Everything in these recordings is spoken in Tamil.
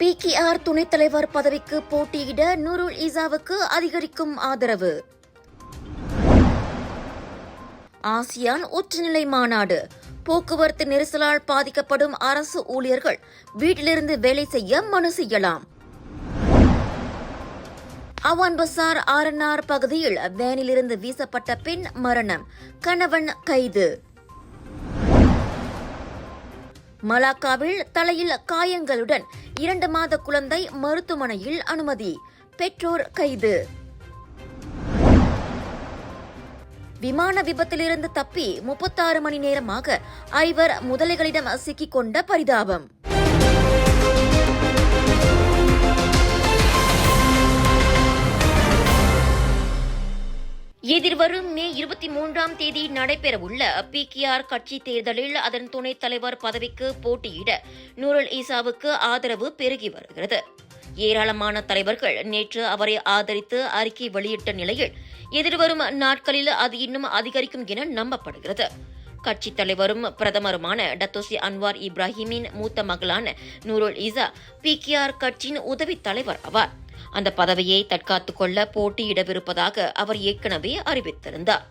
பிகேஆர் துணைத் தலைவர் பதவிக்கு போட்டியிட நூருல் ஈசாவுக்கு அதிகரிக்கும் ஆதரவு. ஆசியான் உச்சநிலை மாநாடு. போக்குவரத்து நெரிசலால் பாதிக்கப்படும் அரசு ஊழியர்கள் வீட்டிலிருந்து வேலை செய்ய மனு செய்யலாம். அவான் பசார் ஆர்என்ஆர் பகுதியில் வேனிலிருந்து வீசப்பட்ட பெண் மரணம். கணவன் கைது. மலாக்காவில் தலையில் காயங்களுடன் இரண்டு மாத குழந்தை மருத்துவமனையில் அனுமதி. பெற்றோர் கைது. விமான விபத்திலிருந்து தப்பி முப்பத்தாறு மணி நேரமாக ஐவர் முதலைகளிடம் சிக்கிக் கொண்ட பரிதாபம். எதிர்வரும் மே இருபத்தி மூன்றாம் தேதி நடைபெறவுள்ள பிகேஆர் கட்சி தேர்தலில் அதன் துணைத் தலைவர் பதவிக்கு போட்டியிட நூருல் ஈசாவுக்கு ஆதரவு பெருகி வருகிறது. ஏராளமான தலைவர்கள் நேற்று அவரை ஆதரித்து அறிக்கை வெளியிட்ட நிலையில் எதிர்வரும் நாட்களில் அது இன்னும் அதிகரிக்கும் என நம்பப்படுகிறது. கட்சித் தலைவரும் பிரதமருமான டத்தோசி அன்வார் இப்ராஹிமின் மூத்த மகளான நூருல் ஈசா பிகேஆர் கட்சியின் உதவித் தலைவர் ஆவார். அந்த பதவியை தற்காத்துக் கொள்ள போட்டியிடவிருப்பதாக அவர் ஏற்கனவே அறிவித்திருந்தார்.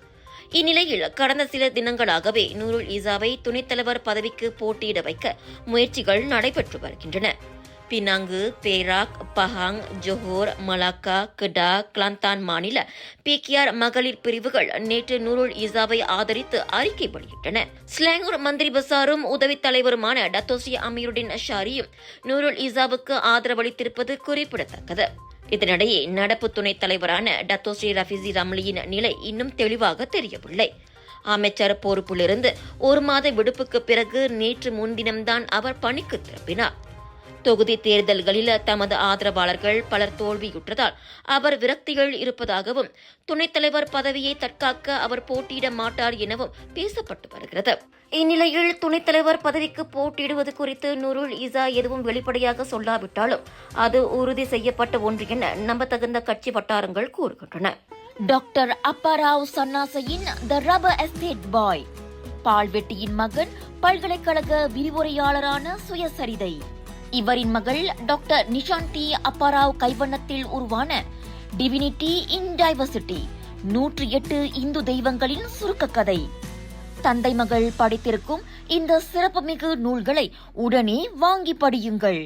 இந்நிலையில் கடந்த சில தினங்களாகவே நூருல் ஈசாவை துணைத் தலைவர் பதவிக்கு போட்டியிட வைக்க முயற்சிகள் நடைபெற்று வருகின்றன. Penang Perak Pahang Johor Malacca Kedah Kelantan மாநில பிகேஆர் மகளிர் பிரிவுகள் நேற்று நூருல் இசாவை ஆதரித்து அறிக்கை வெளியிட்டன. ஸ்லாங்கூர் மந்திரி பசாரும் உதவித் தலைவருமான டத்தோசி அமீருடின் ஷாரியும் நூருல் இசாவுக்கு ஆதரவளித்திருப்பது குறிப்பிடத்தக்கது. இதனிடையே நடப்பு துணைத் தலைவரான டத்தோஸ்ரீ ரஃபிசி ரம்லியின் நிலை இன்னும் தெளிவாக தெரியவில்லை. அமைச்சர் பொறுப்பிலிருந்து ஒரு மாத விடுப்புக்கு பிறகு நேற்று முன்தினம்தான் அவர் பணிக்கு திரும்பினார். தொகுதி தேர்தல்களில் தமது ஆதரவாளர்கள் பலர் தோல்வியுற்றதால் அவர் விரக்திகள் இருப்பதாகவும் துணைத் தலைவர் பதவியை தற்காக்க அவர் போட்டியிட மாட்டார் எனவும் பேசப்பட்டு வருகிறது. இந்நிலையில் துணைத் தலைவர் பதவிக்கு போட்டியிடுவது குறித்து நுருல் இசா எதுவும் வெளிப்படையாக சொல்லாவிட்டாலும் அது உறுதி செய்யப்பட்ட ஒன்று என நம்பத்தகுந்த கட்சி வட்டாரங்கள் கூறுகின்றன. டாக்டர் அப்பாராவ் சன்னாசையின் த ரபர் எஸ்டேட் பாய். பால்வெட்டியின் மகன் பல்கலைக்கழக விரிவுரையாளரான சுயசரிதை. இவரின் மகள் டாக்டர் நிஷாந்தி அப்பாராவ் கைவண்ணத்தில் உருவான டிவினிட்டி இன் டைவர்சிட்டி நூற்றி எட்டு இந்து தெய்வங்களின் சுருக்க கதை. தந்தை மகள் படித்திருக்கும் இந்த சிறப்புமிகு நூல்களை உடனே வாங்கி படியுங்கள்.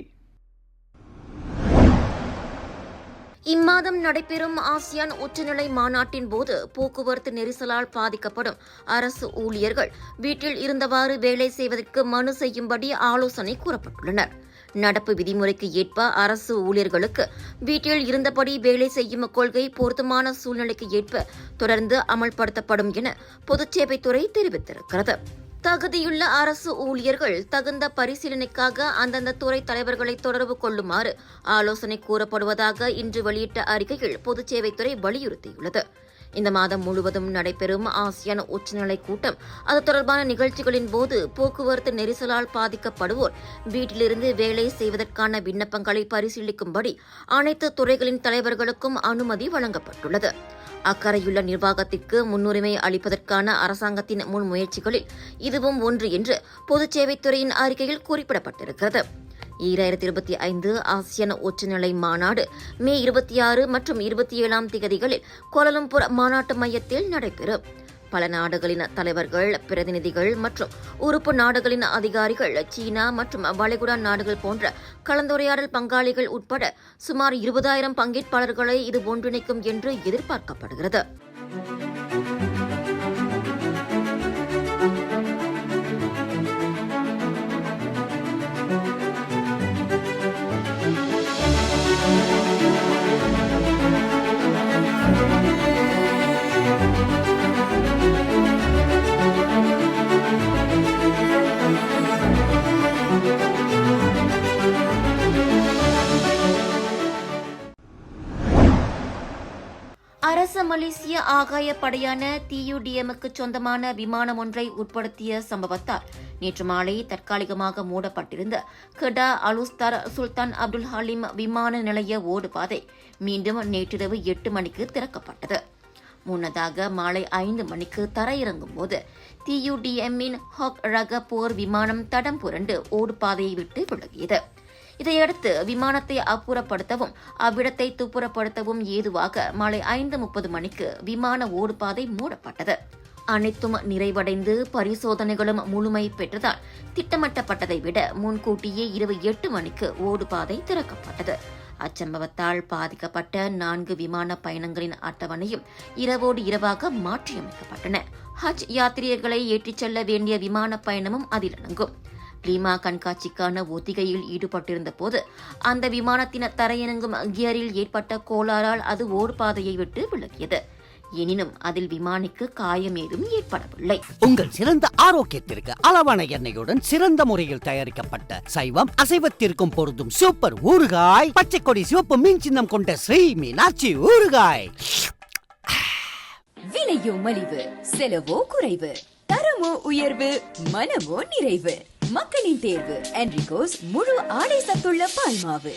இம்மாதம் நடைபெறும் ஆசியான் உச்சநிலை மாநாட்டின் போது போக்குவரத்து நெரிசலால் பாதிக்கப்படும் அரசு ஊழியர்கள் வீட்டில் இருந்தவாறு வேலை செய்வதற்கு மனு செய்யும்படி ஆலோசனை கூறப்பட்டுள்ளனர். நடப்பு விதிமுறைக்கு ஏற்ப அரசு ஊழியர்களுக்கு வீட்டில் இருந்தபடி வேலை செய்யும் கொள்கை பொருத்தமான சூழ்நிலைக்கு ஏற்ப தொடர்ந்து அமல்படுத்தப்படும் என பொதுச்சேவைத்துறை தெரிவித்திருக்கிறது. தகுதியுள்ள அரசு ஊழியர்கள் தகுந்த பரிசீலனைக்காக அந்தந்த துறை தலைவர்களை தொடர்பு கொள்ளுமாறு ஆலோசனை கூறப்படுவதாக இன்று வெளியிட்ட அறிக்கையில் பொதுச்சேவைத்துறை வலியுறுத்தியுள்ளது. இந்த மாதம் முழுவதும் நடைபெறும் ஆசியான் உச்சநிலை கூட்டம். அது தொடர்பான நிகழ்ச்சிகளின் போது போக்குவரத்து நெரிசலால் பாதிக்கப்படுவோர். வீட்டிலிருந்து வேலை செய்வதற்கான விண்ணப்பங்களை பரிசீலிக்கும்படி அனைத்து துறைகளின் தலைவர்களுக்கும் அனுமதி வழங்கப்பட்டுள்ளது. அக்கறையுள்ள நிர்வாகத்திற்கு முன்னுரிமை அளிப்பதற்கான அரசாங்கத்தின் முன்முயற்சிகளில் இதுவும் ஒன்று என்று பொதுச்சேவைத்துறையின் அறிக்கையில் குறிப்பிடப்பட்டிருக்கிறது. ஈராயிரத்தி இருபத்தி ஐந்து ஆசியன் உச்சநிலை மாநாடு மே இருபத்தி ஆறு மற்றும் இருபத்தி ஏழாம் திகதிகளில் கோலலம்பூர் மாநாட்டு மையத்தில் நடைபெறும். பல நாடுகளின் தலைவர்கள் பிரதிநிதிகள் மற்றும் உறுப்பு நாடுகளின் அதிகாரிகள் சீனா மற்றும் வளைகுடா நாடுகள் போன்ற கலந்துரையாடல் பங்காளிகள் உட்பட சுமார் இருபதாயிரம் பங்கேற்பாளர்களை இது ஒன்றிணைக்கும் என்று எதிர்பார்க்கப்படுகிறது. ஆகாயப்படையான ஆகாய டியுடிஎம்முக்கு சொந்தமான விமானம் ஒன்றை உட்படுத்திய சம்பவத்தால் நேற்று மாலை தற்காலிகமாக மூடப்பட்டிருந்த கெடா அலுஸ்தார் சுல்தான் அப்துல் ஹலீம் விமான நிலைய ஓடுபாதை மீண்டும் நேற்றிரவு எட்டு மணிக்கு திறக்கப்பட்டது. முன்னதாக மாலை ஐந்து மணிக்கு தரையிறங்கும் போது டியுடிஎம்மின் ஹாக் ரக போர் விமானம் தடம் புரண்டு ஓடுபாதையை விட்டு விலகியது. இதையடுத்து விமானத்தை அப்புறப்படுத்தவும் அவ்விடத்தை துப்புரப்படுத்தவும் ஏதுவாக மாலை ஐந்து முப்பது மணிக்கு விமான ஓடுபாதை மூடப்பட்டது. அனைத்தும் நிறைவடைந்து பரிசோதனைகளும் முழுமை பெற்றதால் திட்டமிட்டப்பட்டதை விட முன்கூட்டியே இரவு எட்டு மணிக்கு ஓடுபாதை திறக்கப்பட்டது. அச்சம்பவத்தால் பாதிக்கப்பட்ட நான்கு விமான பயணங்களின் அட்டவணையும் இரவோடு இரவாக மாற்றியமைக்கப்பட்டன. ஹஜ் யாத்திரியர்களை ஏற்றிச் செல்ல வேண்டிய விமான பயணமும் அதில் அடங்கும். லீமா கண்காட்சிக்கான ஒத்திகையில் ஈடுபட்டிருந்த போது அந்த விமானத்தின் தரையிறங்கும் கியரில் ஏற்பட்ட கோளாறால் அது ஓடுபாதையை விட்டு விலகியது. எனினும் அதில் விமானிக்கு காயம் ஏதும் ஏற்படவில்லை. உங்கள் சிறந்த ஆரோக்கியத்திற்கு அளவான எண்ணெயுடன் சிறந்த முறையில் தயாரிக்கப்பட்ட சைவம் அசைவத்திற்கும் பொருந்தும் சூப்பர் ஊறுகாய் பச்சை கொடி சிவப்பு மீன் சின்னம் கொண்ட ஸ்ரீ மீனாட்சி ஊறுகாய். விலையோ மலிவு செலவோ குறைவு தரமோ உயர்வு மனமோ நிறைவு. மக்களின் தேர்வு. என்ரிகோஸ் முழு ஆடை சத்துள்ள பால்மாவு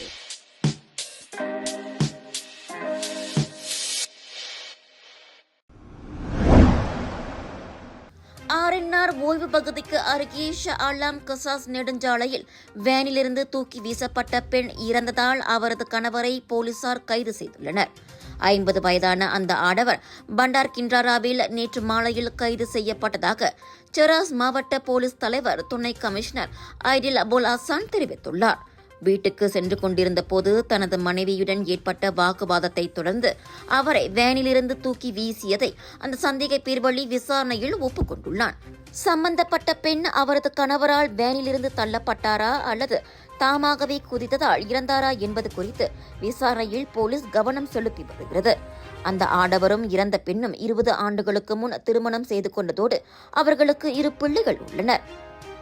ஆர்என்ஆர் ஓய்வு பகுதிக்கு அருகே ஷா அலாம் கசாஸ் நெடுஞ்சாலையில் வேனிலிருந்து தூக்கி வீசப்பட்ட பெண் இறந்ததால் அவரது கணவரை போலீசார் கைது செய்துள்ளனர். ஐம்பது வயதான அந்த ஆடவர் பண்டார் கின்றாராவில் நேற்று மாலையில் கைது செய்யப்பட்டதாக செராஸ் மாவட்ட போலீஸ் தலைவர் துணை கமிஷனர் ஐடில் அபுல் அசான் தெரிவித்துள்ளார். வீட்டுக்கு சென்று கொண்டிருந்த போது தனது மனைவியுடன் ஏற்பட்ட வாக்குவாதத்தை தொடர்ந்து அவரை வேனிலிருந்து தூக்கி வீசியதை அந்த சந்தேக பேர்வழி விசாரணையில் ஒப்புக்கொண்டுள்ளான். சம்பந்தப்பட்ட பெண் அவரது கணவரால் வேனிலிருந்து தள்ளப்பட்டாரா அல்லது தாமாகவே குதித்ததால் இறந்தாரா என்பது குறித்து விசாரணையில் போலீஸ் கவனம் செலுத்தி வருகிறது. அந்த ஆடவரும் இறந்த பெண்ணும் இருபது ஆண்டுகளுக்கு முன் திருமணம் செய்து கொண்டதோடு அவர்களுக்கு இரு பிள்ளைகள் உள்ளனர்.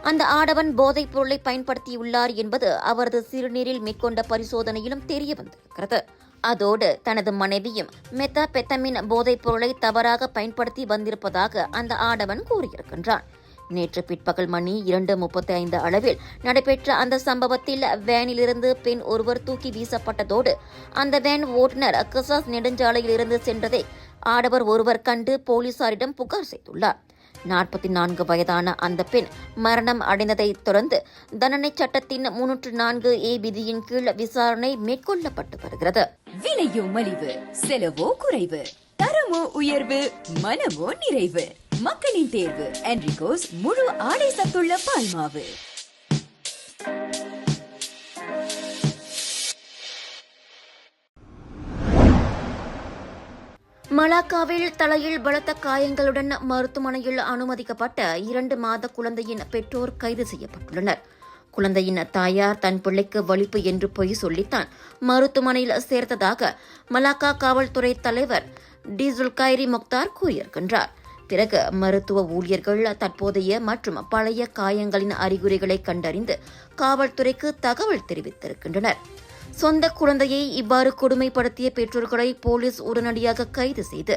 அந்த ஆடவன் போதைப் பொருளை பயன்படுத்தியுள்ளார் என்பது அவரது சிறுநீரில் மேற்கொண்ட பரிசோதனையிலும் தெரிய வந்திருக்கிறது. அதோடு தனது மனைவியும் மெத்தாபெத்தமின் போதைப் பொருளை தவறாக பயன்படுத்தி வந்திருப்பதாக அந்த ஆடவன் கூறியிருக்கின்றான். நேற்று பிற்பகல் மணி இரண்டு முப்பத்தி ஐந்து அளவில் நடைபெற்ற அந்த சம்பவத்தில் வேனிலிருந்து பெண் ஒருவர் தூக்கி வீசப்பட்டதோடு அந்த வேன் ஓட்டுநர் கசாஸ் நெடுஞ்சாலையிலிருந்து சென்றதை ஆடவர் ஒருவர் கண்டு போலீசாரிடம் புகார் செய்துள்ளார். நாற்பத்தி நான்கு வயதான அந்த பெண் மரணம் அடைந்ததைத் தொடர்ந்து தண்டனை சட்டத்தின் முன்னூற்று நான்கு ஏ விதியின் கீழ் விசாரணை மேற்கொள்ளப்பட்டு வருகிறது. விலையோ மலிவு செலவோ குறைவு தரமோ உயர்வு மனமோ நிறைவு. மக்களின் தேர்வு என்ரிகோஸ் முழு ஆடை சத்துள்ள பால்மாவு மலாக்காவில் தலையில் பலத்த காயங்களுடன் மருத்துவமனையில் அனுமதிக்கப்பட்ட இரண்டு மாத குழந்தையின் பெற்றோர் கைது செய்யப்பட்டுள்ளனர். குழந்தையின் தாயார் தன் பிள்ளைக்கு வலிப்பு என்று பொய் சொல்லித்தான் மருத்துவமனையில் சேர்த்ததாக மலாக்கா காவல்துறை தலைவர் டி ஜுல்கைரி முக்தார் கூறியிருக்கின்றார். பிறகு மருத்துவ ஊழியர்கள் தற்போதைய மற்றும் பழைய காயங்களின் அறிகுறிகளை கண்டறிந்து காவல்துறைக்கு தகவல் தெரிவித்திருக்கின்றனர். சொந்த குழந்தையை இவ்வாறு கொடுமைப்படுத்திய பெற்றோர்களை போலீஸ் உடனடியாக கைது செய்து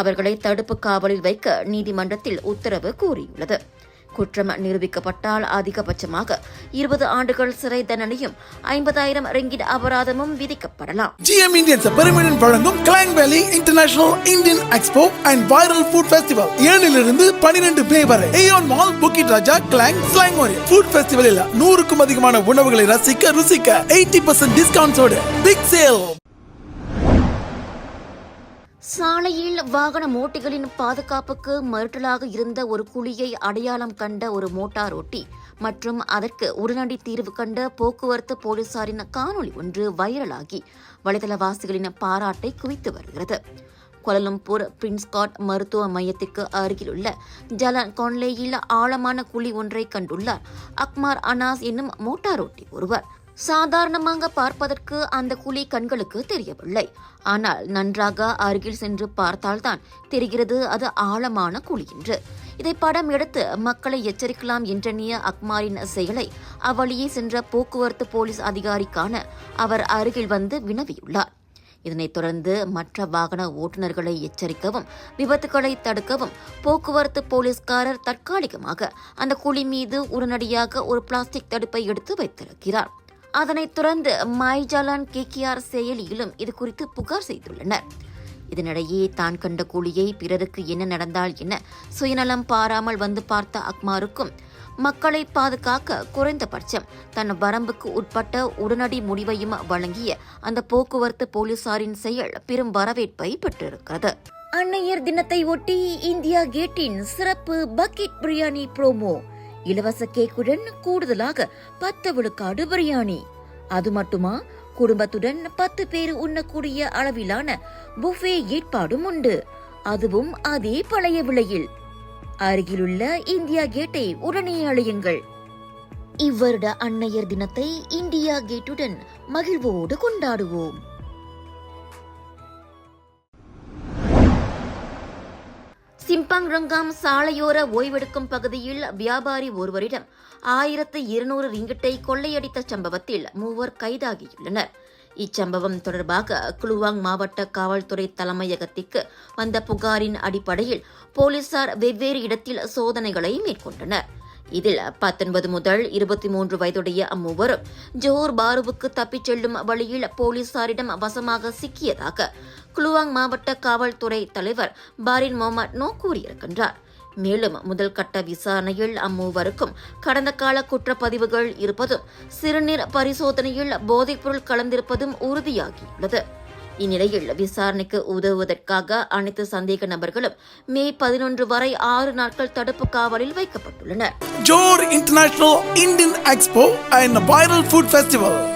அவர்களை தடுப்பு காவலில் வைக்க நீதிமன்றத்தில் உத்தரவு கூறியுள்ளது. குற்றம் நிரூபிக்கப்பட்டால் அதிகபட்சமாக இருபது ஆண்டுகள் சிறை தண்டனையும் ஐம்பதாயிரம் ரிங்கிட் அபராதமும் விதிக்கப்படலாம். ஜிஎம் இந்தியன்ஸ் பெருமிடன் வழங்கும் Klang Valley international Indian expo and viral food festival ஏழிலிருந்து பனிரெண்டு பே வரை Aeon mall Bukit Raja Klang slang Orion food ஃபெஸ்டிவலில் நூறுக்கும் அதிகமான உணவுகளை ரசிக்க ருசிக்க எயிட்டி பர்சன்ட் டிஸ்கவுண்ட்ஸோடு பிக் சேல் சாலையில் வாகன ஓட்டிகளின் பாதுகாப்புக்கு மறுட்டலாக இருந்த ஒரு குழியை அடையாளம் கண்ட ஒரு மோட்டார் ஓட்டி மற்றும் அதற்கு உடனடி தீர்வு கண்ட போக்குவரத்து போலீசாரின் காணொளி ஒன்று வைரலாகி வலைதளவாசிகளின் பாராட்டை குவித்து வருகிறது. கொலலம்பூர் பிரின்ஸ்காட் மருத்துவ மையத்திற்கு அருகிலுள்ள ஜலன் கொன்லேயில் ஆழமான குழி ஒன்றை கண்டுள்ளார். அக்மார் அனாஸ் என்னும் மோட்டார் ஓட்டி ஒருவர். சாதாரணமாக பார்ப்பதற்கு அந்த குழி கண்களுக்கு தெரியவில்லை. ஆனால் நன்றாக அருகில் சென்று பார்த்தால்தான் தெரிகிறது அது ஆழமான குழி என்று. இதை படம் எடுத்து மக்களை எச்சரிக்கலாம் என்றெண்ணிய அக்மாரின் செயலை அவ்வழியே சென்ற போக்குவரத்து போலீஸ் அதிகாரிக்கான அவர் அருகில் வந்து வினவியுள்ளார். இதனைத் தொடர்ந்து மற்ற வாகன ஓட்டுநர்களை எச்சரிக்கவும் விபத்துகளை தடுக்கவும் போக்குவரத்து போலீஸ்காரர் தற்காலிகமாக அந்த குழி மீது உடனடியாக ஒரு பிளாஸ்டிக் தடுப்பை எடுத்து வைத்திருக்கிறார். அதனைத் தொடர்ந்து மைஜாலான் கேகிஆர் செயலியிலும் இது குறித்து புகார் செய்துள்ளனர். இதனிடையே தான் கண்ட கூலியை பிறருக்கு என்ன நடந்தால் என சுயநலம் பாராமல் வந்து பார்த்த அக்மாருக்கும் மக்களை பாதுகாக்க குறைந்தபட்சம் தன் வரம்புக்கு உட்பட்ட உடனடி முடிவையும் வழங்கிய அந்த போக்குவரத்து போலீசாரின் செயல் பெரும் வரவேற்பை பெற்றிருக்கிறது. அன்னையர் தினத்தை ஒட்டி இந்தியா கேட்டின் சிறப்பு பக்கெட் பிரியாணி ப்ரோமோ இலவச கேக்குடன் கூடுதலாக பத்து விழுக்காடு பிரியாணி அது மட்டுமா? குடும்பத்துடன் பத்து பேர் உண்ணக்கூடிய அளவிலான புஃபே ஏற்பாடும் உண்டு. அதுவும் அதே பழைய விலையில். அருகிலுள்ள இந்தியா கேட்டை உடனே அழையுங்கள். இவ்வருட அன்னையர் தினத்தை இந்தியா கேட்டுடன் மகிழ்வோடு கொண்டாடுவோம். சிம்பாங் ரங்காம் சாலையோர ஓய்வெடுக்கும் பகுதியில் வியாபாரி ஒருவரிடம் ஆயிரத்து இருநூறு ரிங்கிட்டை கொள்ளையடித்த சம்பவத்தில் மூவர் கைதாகியுள்ளனர். இச்சம்பவம் தொடர்பாக குலுவாங் மாவட்ட காவல்துறை தலைமையகத்திற்கு வந்த புகாரின் அடிப்படையில் போலீசார் வெவ்வேறு இடத்தில் சோதனைகளை மேற்கொண்டனர். இதில் பத்தொன்பது முதல் இருபத்தி மூன்று வயதுடைய அம்மூவரும் ஜோஹர் பாருவுக்கு தப்பிச் செல்லும் வழியில் போலீசாரிடம் வசமாக சிக்கியதாக குலுவாங் மாவட்ட காவல்துறை தலைவர் பாரின் மொஹமட் நோ கூறியிருக்கின்றார். மேலும் முதல் கட்ட விசாரணையில் அம்மூவருக்கும் கடந்த கால குற்றப்பதிவுகள் இருப்பதும் சிறுநீர் பரிசோதனையில் போதைப்பொருள் கலந்திருப்பதும் உறுதியாகியுள்ளது. இந்நிலையில் விசாரணைக்கு உதவுவதற்காக அனைத்து சந்தேக நபர்களும் மே பதினொன்று வரை ஆறு நாட்கள் தடுப்பு காவலில் வைக்கப்பட்டுள்ளனர். Johor international Indian expo and viral food festival.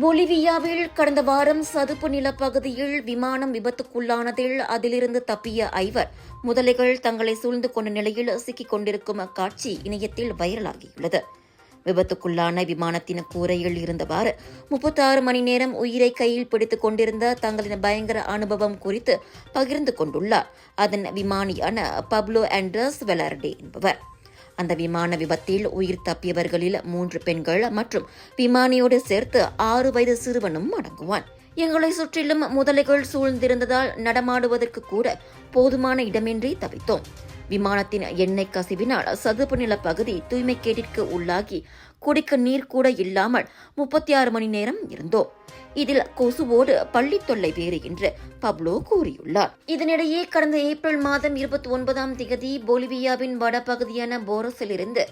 பொலிவியாவில் கடந்த வாரம் சதுப்பு நிலப்பகுதியில் விமானம் விபத்துக்குள்ளானதில் அதிலிருந்து தப்பிய ஐவர் முதலைகள் தங்களை சூழ்ந்து கொண்ட நிலையில் சிக்கிக் கொண்டிருக்கும் காட்சி இணையத்தில் வைரலாகியுள்ளது. விபத்துக்குள்ளான விமானத்தின் கூரையில் இருந்தவாறு முப்பத்தாறு மணி நேரம் உயிரை கையில் பிடித்துக் கொண்டிருந்த தங்களின் பயங்கர அனுபவம் குறித்து பகிர்ந்து கொண்டுள்ளார். அதன் விமானியான பப்லோ ஆண்ட்ரஸ் வெலார்டே என்பவர். அந்த விமான விபத்தில் உயிர் தப்பியவர்களில் மூன்று பெண்கள் மற்றும் விமானியோடு சேர்த்து ஆறு வயது சிறுவனும் அடங்குவான். எங்களை சுற்றிலும் முதலைகள் சூழ்ந்திருந்ததால் நடமாடுவதற்கு கூட போதுமான இடமின்றி தவித்தோம். விமானத்தின் எண்ணெய் கசிவினால் சதுப்பு நில பகுதி தூய்மைக்கேட்டிற்கு உள்ளாகி குடிக்க நீர் கூட இல்லாமல் முப்பத்தி ஆறு மணி நேரம் இருந்தோம். இதில் கொசுவோடு பள்ளி தொல்லை வேறு என்று பப்லோ கூறியுள்ளார். இதனிடையே கடந்த ஏப்ரல் மாதம் இருபத்தி ஒன்பதாம் திகதி பொலிவியாவின் வடபகுதியான போரஸிலிருந்து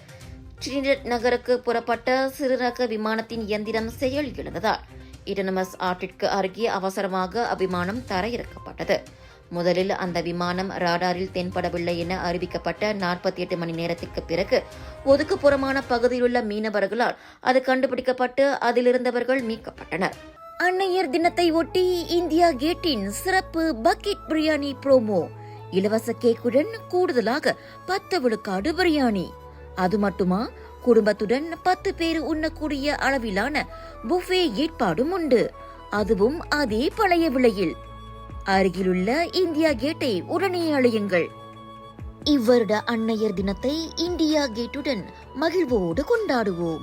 ட்ரினிடட் நகருக்கு புறப்பட்ட சிறுரக விமானத்தின் இயந்திரம் செயல் இழந்ததால் இடனமஸ் ஆற்றிற்கு அருகே அவசரமாக அவ்விமானம் தரையிறக்கப்பட்டது. முதலில் அந்த விமானம் ராடாரில் தென்படவில்லை என அறிவிக்கப்பட்ட நாற்பத்தி எட்டு மணி நேரத்திற்கு பிறகு ஒதுக்குப்புறமான பகுதியிலுள்ள மீனவர்களால் அது கண்டுபிடிக்கப்பட்டு அதிலிருந்தவர்கள் மீட்கப்பட்டனர். அன்னையர் தினத்தை ஒட்டி இந்தியா கேட்டின் சிறப்பு பக்கெட் பிரியாணி ப்ரோமோ. இலவச கேக்குடன் கூடுதலாக பத்து விழுக்காடு பிரியாணி. அது மட்டுமா? குடும்பத்துடன் பத்து பேர் உண்ணக்கூடிய அளவிலான புஃபே ஏற்பாடும் உண்டு. அதுவும் அதே பழைய விலையில். அருகிலுள்ள இந்தியா கேட்டை உடனே அழையுங்கள். இவ்வருட அன்னையர் தினத்தை இந்தியா கேட்டுடன் மகிழ்வோடு கொண்டாடுவோம்.